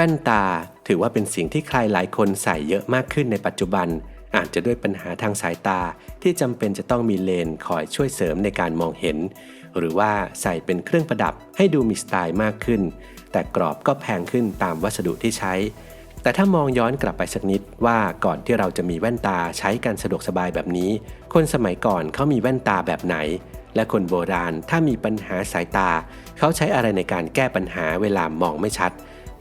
แว่นตาถือว่าเป็นสิ่งที่ใครหลายคนใส่เยอะมากขึ้นในปัจจุบัน อาจจะด้วยปัญหาทางสายตาที่จำเป็นจะต้องมีเลนคอยช่วยเสริมในการมองเห็น หรือว่าใส่เป็นเครื่องประดับให้ดูมีสไตล์มากขึ้น แต่กรอบก็แพงขึ้นตามวัสดุที่ใช้ แต่ถ้ามองย้อนกลับไปสักนิดว่าก่อนที่เราจะมีแว่นตาใช้กันสะดวกสบายแบบนี้ คนสมัยก่อนเขามีแว่นตาแบบไหน และคนโบราณถ้ามีปัญหาสายตา เขาใช้อะไรในการแก้ปัญหาเวลามองไม่ชัด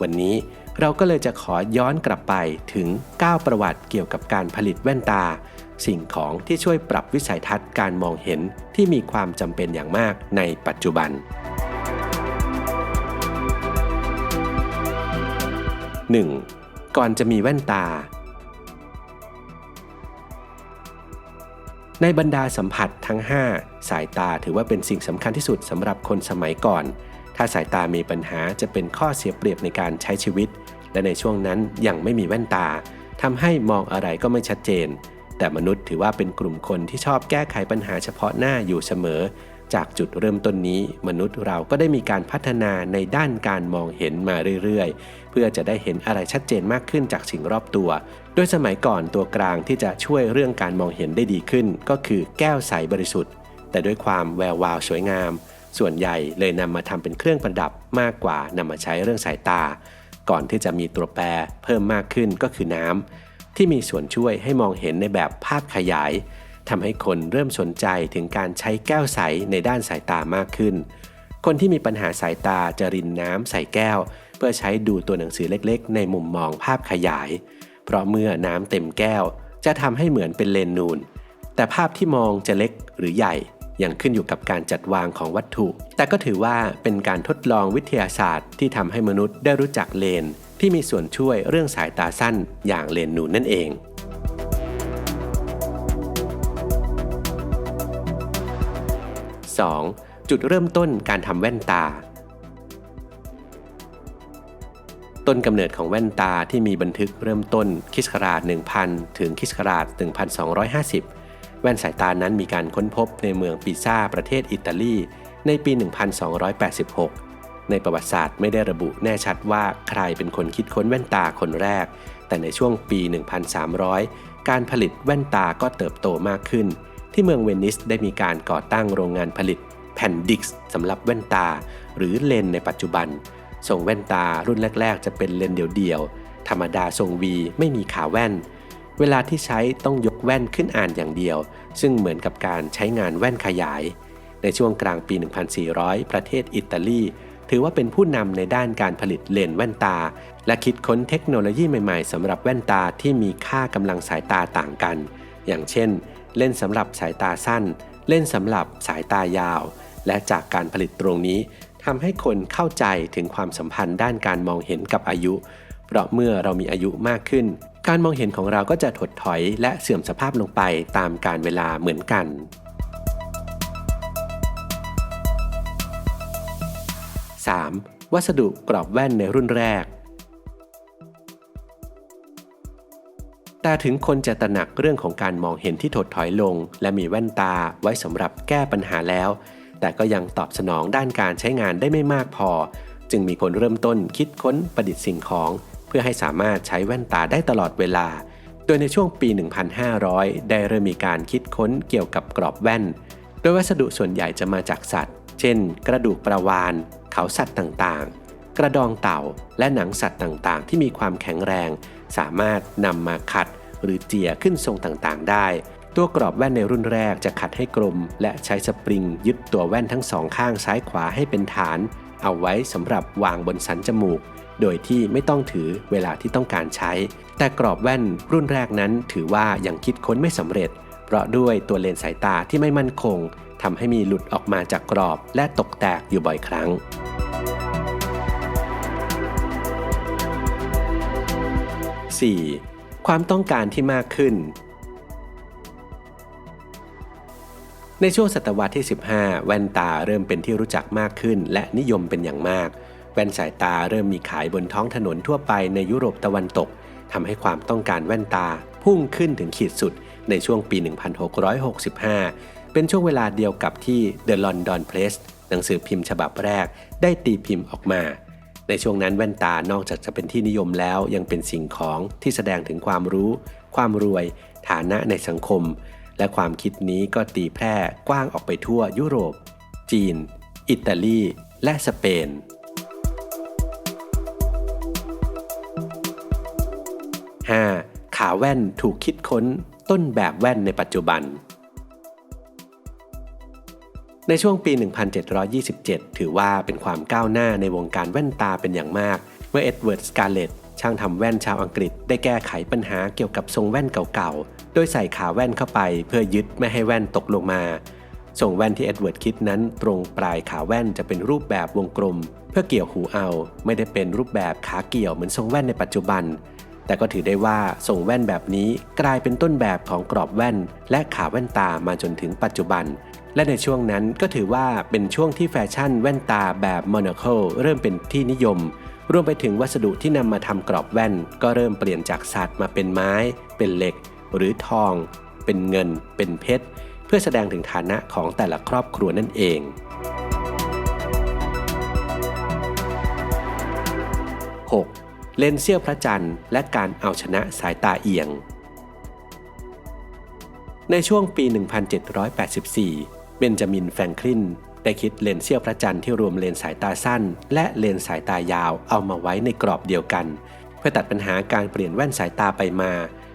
วันนี้เราก็เลยจะขอย้อนกลับไปถึง 9 ประวัติเกี่ยวกับการผลิตแว่นตา สิ่งของที่ช่วยปรับวิสัยทัศน์การมองเห็นที่มีความจำเป็นอย่างมากในปัจจุบัน 1. ก่อนจะมีแว่นตา ในบรรดาสัมผัสทั้ง 5 สายตาถือว่าเป็นสิ่งสำคัญที่สุดสำหรับคนสมัยก่อน ถ้าสายตามีปัญหาจะเป็นข้อเสียเปรียบในการใช้ชีวิต และในช่วงนั้นยังไม่มีแว่นตาทำให้มองอะไรก็ไม่ชัดเจน แต่มนุษย์ถือว่าเป็นกลุ่มคนที่ชอบแก้ไขปัญหาเฉพาะหน้าอยู่เสมอ จากจุดเริ่มต้นนี้ มนุษย์เราก็ได้มีการพัฒนาในด้านการมองเห็นมาเรื่อยๆ เพื่อจะได้เห็นอะไรชัดเจนมากขึ้นจากสิ่งรอบตัว โดยสมัยก่อนตัวกลางที่จะช่วยเรื่องการมองเห็นได้ดีขึ้น ก็คือแก้วใสบริสุทธิ์ แต่ด้วยความแวววาวสวยงาม ส่วนใหญ่เลยนำมาทำเป็นเครื่องประดับมากกว่านำมาใช้เรื่องสายตา ก่อนที่จะมีตัวแปรเพิ่มมากขึ้นก็คือน้ำที่มีส่วนช่วยให้มองเห็นในแบบภาพขยายทำให้คนเริ่มสนใจถึงการใช้แก้วใสในด้านสายตามากขึ้น คนที่มีปัญหาสายตาจะรินน้ำใส่แก้ว เพื่อใช้ดูตัวหนังสือเล็กๆ ในมุมมองภาพขยาย เพราะเมื่อน้ำเต็มแก้ว จะทำให้เหมือนเป็นเลนนูน แต่ภาพที่มองจะเล็กหรือใหญ่ ยังขึ้นอยู่กับการจัดวางของวัตถุ แต่ก็ถือว่าเป็นการทดลองวิทยาศาสตร์ที่ทำให้มนุษย์ได้รู้จักเลน ที่มีส่วนช่วยเรื่องสายตาสั้นอย่างเลนหนูนั่นเอง 2. จุดเริ่มต้นการทำแว่นตา ต้นกำเนิดของแว่นตาที่มีบันทึกเริ่มต้นคิสต์ศักราช1000 ถึงคริสต์ศักราช1250 แว่นสายตานั้นมีการค้นพบในเมืองปิซ่าประเทศอิตาลีในปี 1286 ในประวัติศาสตร์ไม่ได้ระบุแน่ชัดว่าใครเป็นคนคิดค้นแว่นตาคนแรก แต่ในช่วงปี 1300 การผลิตแว่นตาก็เติบโตมากขึ้น ที่เมืองเวนิสได้มีการก่อตั้งโรงงานผลิตแผ่นดิกส์สำหรับแว่นตา หรือเลนในปัจจุบันส่งแว่นตารุ่นแรก ๆ จะเป็นเลนเดี่ยวๆธรรมดาทรงวีไม่มีขาแว่น เวลาที่ใช้ต้องยกแว่นขึ้นอ่านอย่างเดียว ซึ่งเหมือนกับการใช้งานแว่นขยาย ในช่วงกลางปี 1400 ประเทศอิตาลี ถือว่าเป็นผู้นำในด้านการผลิตเลนส์แว่นตา และคิดค้นเทคโนโลยีใหม่ๆสำหรับแว่นตาที่มีค่ากำลังสายตาต่างกัน อย่างเช่น เล่นสำหรับสายตาสั้น เล่นสำหรับสายตายาว และจากการผลิตตรงนี้ทำให้คนเข้าใจถึงความสัมพันธ์ด้านการมองเห็นกับอายุ เพราะเมื่อเรามีอายุมากขึ้น การมองเห็นของเราก็จะถดถอยและเสื่อมสภาพลงไปตามการเวลาเหมือนกัน 3. วัสดุกรอบแว่นในรุ่นแรก แต่ถึงคนจะตระหนักเรื่องของการมองเห็นที่ถดถอยลง และมีแว่นตาไว้สำหรับแก้ปัญหาแล้ว แต่ก็ยังตอบสนองด้านการใช้งานได้ไม่มากพอ จึงมีคนเริ่มต้นคิดค้นประดิษฐ์สิ่งของ เพื่อให้สามารถใช้แว่นตาได้ตลอดเวลา โดยในช่วงปี 1500 ได้เริ่มมีการคิดค้นเกี่ยวกับกรอบแว่น โดยวัสดุส่วนใหญ่จะมาจากสัตว์ เช่น กระดูกปลาวาน เขาสัตว์ต่างๆ กระดองเต่า และหนังสัตว์ต่างๆ ที่มีความแข็งแรง สามารถนำมาขัดหรือเจียขึ้นทรงต่างๆ ได้ตัวกรอบแว่นในรุ่นแรกจะขัดให้กลม และใช้สปริงยึดตัวแว่นทั้งสองข้างซ้ายขวาให้เป็นฐาน เอาไว้สำหรับวางบนสันจมูก โดยที่ไม่ต้องถือเวลาที่ต้องการใช้ แต่กรอบแว่นรุ่นแรกนั้นถือว่ายังคิดค้นไม่สำเร็จ เพราะด้วยตัวเลนส์สายตาที่ไม่มั่นคงทำให้มีหลุดออกมาจากกรอบและตกแตกอยู่บ่อยครั้ง 4. ความต้องการที่มากขึ้น ในช่วงศตวรรษที่ 15 แว่นตาเริ่มเป็นที่รู้จักมากขึ้นและนิยมเป็นอย่างมาก แว่นสายตาเริ่มมีขายบนท้องถนนทั่วไปในยุโรปตะวันตกทำให้ความต้องการแว่นตาพุ่งขึ้นถึงขีดสุดในช่วงปี 1665 เป็นช่วงเวลาเดียวกับที่ The London Press หนังสือพิมพ์ฉบับแรก ได้ตีพิมพ์ออกมา ในช่วงนั้นแว่นตานอกจากจะเป็นที่นิยมแล้วยังเป็นสิ่งของที่แสดงถึงความรู้ ความรวย ฐานะในสังคม และความคิดนี้ก็ตีแพร่กว้างออกไปทั่วยุโรป จีน อิตาลี และสเปน แว่นถูกคิดค้นต้นแบบแว่นในปัจจุบัน ในช่วงปี 1727 ถือว่าเป็นความก้าวหน้าในวงการแว่นตาเป็นอย่างมาก เมื่อเอ็ดเวิร์ด สกาเลตช่างทำแว่นชาวอังกฤษ ได้แก้ไขปัญหาเกี่ยวกับทรงแว่นเก่าๆ โดยใส่ขาแว่นเข้าไปเพื่อยึดไม่ให้แว่นตกลงมาทรงแว่นที่เอ็ดเวิร์ดคิดนั้นตรงปลายขาแว่นจะเป็นรูปแบบวงกลม เพื่อเกี่ยวหูเอา ไม่ได้เป็นรูปแบบขาเกี่ยวเหมือนทรงแว่นในปัจจุบัน แต่ก็ถือได้ว่าทรงแว่นแบบนี้กลายเป็นต้นแบบของกรอบแว่น และขาแว่นตามาจนถึงปัจจุบัน และในช่วงนั้นก็ถือว่าเป็นช่วงที่แฟชั่นแว่นตาแบบโมโนโคลเริ่มเป็นที่นิยม รวมไปถึงวัสดุที่นำมาทำกรอบแว่น ก็เริ่มเปลี่ยนจากสัตว์มาเป็นไม้ เป็นเหล็ก หรือทอง เป็นเงิน เป็นเพชร เพื่อแสดงถึงฐานะของแต่ละครอบครัวนั่นเอง 6. เลนส์เสี้ยวพระจันทร์ และการเอาชนะสายตาเอียง ในช่วงปี 1784 เบนจามินแฟรงคลินได้คิดเลนส์เสี้ยวพระจันทร์ที่รวมเลนส์สายตาสั้น และเลนส์สายตายาวเอามาไว้ในกรอบเดียวกัน เพื่อตัดปัญหาการเปลี่ยนแว่นสายตาไปมา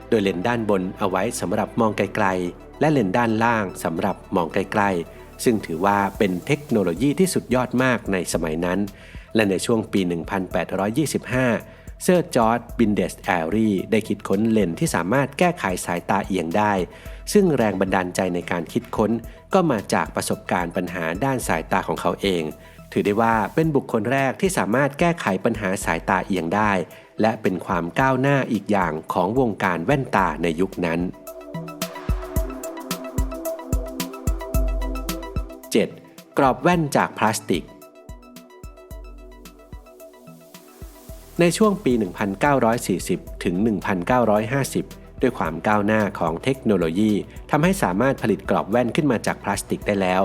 โดยเลนส์ด้านบนเอาไว้สำหรับมองไกลๆ และเลนส์ด้านล่างสำหรับมองไกลๆ ซึ่งถือว่าเป็นเทคโนโลยีที่สุดยอดมากในสมัยนั้น และในช่วงปี 1825 เซอร์จอร์ดบินเดสแอรีได้คิดค้นเลนที่สามารถแก้ไขสายตาเอียงได้ ซึ่งแรงบันดาลใจในการคิดค้น ก็มาจากประสบการณ์ปัญหาด้านสายตาของเขาเอง ถือได้ว่าเป็นบุคคลแรกที่สามารถแก้ไขปัญหาสายตาเอียงได้ และเป็นความก้าวหน้าอีกอย่างของวงการแว่นตาในยุคนั้น 7. กรอบแว่นจากพลาสติก ในช่วงปี 1940 ถึง 1950 ด้วยความก้าวหน้าของเทคโนโลยีทำให้สามารถผลิตกรอบแว่นขึ้นมาจากพลาสติกได้แล้ว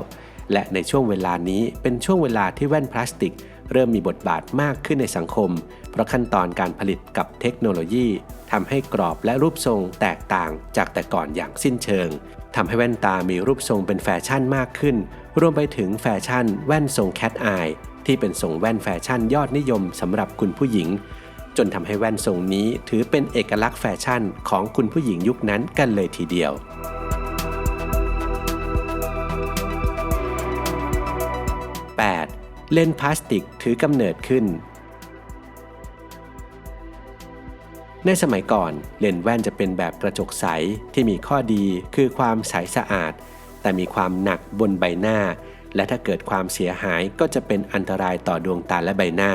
และในช่วงเวลานี้เป็นช่วงเวลาที่แว่นพลาสติก เริ่มมีบทบาทมากขึ้นในสังคม เพราะขั้นตอนการผลิตกับเทคโนโลยีทำให้กรอบและรูปทรงแตกต่างจากแต่ก่อนอย่างสิ้นเชิงทำให้แว่นตามีรูปทรงเป็นแฟชั่นมากขึ้น รวมไปถึงแฟชั่นแว่นทรงแคทอาย ที่เป็นทรงแว่นแฟชั่นยอดนิยมสำหรับคุณผู้หญิง จนทำให้แว่นทรงนี้ถือเป็นเอกลักษณ์แฟชั่นของคุณผู้หญิงยุคนั้นกันเลยทีเดียว 8. เลนพลาสติกถือกำเนิดขึ้น ในสมัยก่อนเลนแว่นจะเป็นแบบกระจกใสที่มีข้อดีคือความใสสะอาด แต่มีความหนักบนใบหน้า และถ้าเกิดความเสียหายก็จะเป็นอันตรายต่อดวงตาและใบหน้า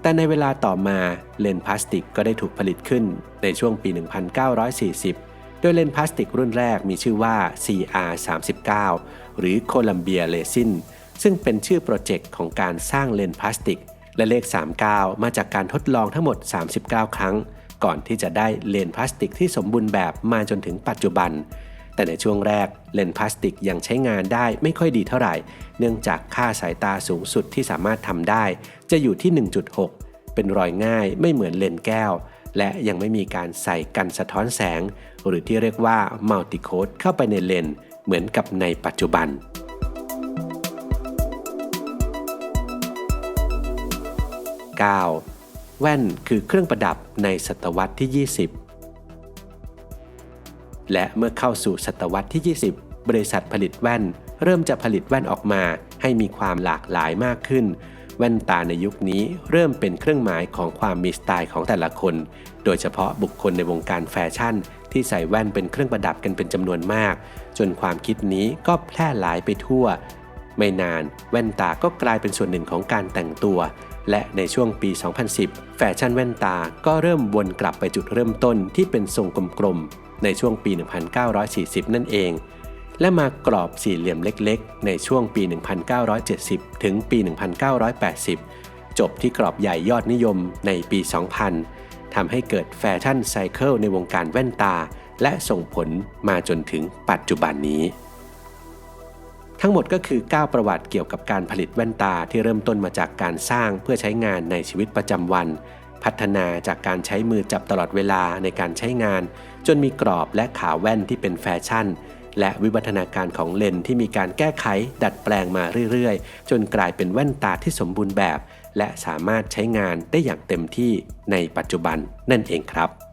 แต่ในเวลาต่อมาเลนส์พลาสติกก็ได้ถูกผลิตขึ้นในช่วงปี 1940 โดยเลนส์พลาสติกรุ่นแรกมีชื่อว่า CR39 หรือ Columbia Resin ซึ่งเป็นชื่อโปรเจกต์ของการสร้างเลนส์พลาสติก และเลข 39 มาจากการทดลองทั้งหมด 39 ครั้ง ก่อนที่จะได้เลนส์พลาสติกที่สมบูรณ์แบบมาจนถึงปัจจุบัน แต่ในช่วงแรกเลนส์พลาสติกยังใช้งานได้ไม่ค่อยดีเท่าไหร่ เนื่องจากค่าสายตาสูงสุดที่สามารถทำได้ จะอยู่ที่ 1.6 เป็นรอยง่ายไม่เหมือนเลนส์แก้ว และยังไม่มีการใส่กันสะท้อนแสง หรือที่เรียกว่ามัลติโคดเข้าไปในเลนส์เหมือนกับในปัจจุบัน 9. แว่นคือเครื่องประดับในศตวรรษที่ 20 และเมื่อเข้าสู่ศตวรรษที่ 20 บริษัทผลิตแว่น เริ่มจะผลิตแว่นออกมา ให้มีความหลากหลายมากขึ้น แว่นตาในยุคนี้เริ่มเป็นเครื่องหมายของความมีสไตล์ของแต่ละคน โดยเฉพาะบุคคลในวงการแฟชั่น ที่ใส่แว่นเป็นเครื่องประดับกันเป็นจำนวนมาก จนความคิดนี้ก็แพร่หลายไปทั่ว ไม่นานแว่นตาก็กลายเป็นส่วนหนึ่งของการแต่งตัวและในช่วงปี 2010 แฟชั่นแว่นตาก็เริ่มวนกลับไปจุดเริ่มต้นที่เป็นทรงกลม ในช่วงปี 1940 นั่นเอง และมากรอบสี่เหลี่ยมเล็กๆ ในช่วงปี 1970 ถึงปี 1980 จบที่กรอบใหญ่ยอดนิยมในปี 2000 ทำให้เกิดแฟชั่นไซเคิลในวงการแว่นตา และส่งผลมาจนถึงปัจจุบันนี้ทั้งหมดก็คือ 9 ประวัติเกี่ยวกับการผลิตแว่นตาที่เริ่มต้นมาจากการสร้างเพื่อใช้งานในชีวิตประจำวัน พัฒนาจากการใช้มือจับตลอดเวลาในการใช้งาน จนมีกรอบและขาแว่นที่เป็นแฟชั่น และวิวัฒนาการของเลนที่มีการแก้ไขดัดแปลงมาเรื่อยๆ จนกลายเป็นแว่นตาที่สมบูรณ์แบบ และสามารถใช้งานได้อย่างเต็มที่ในปัจจุบันนั่นเองครับ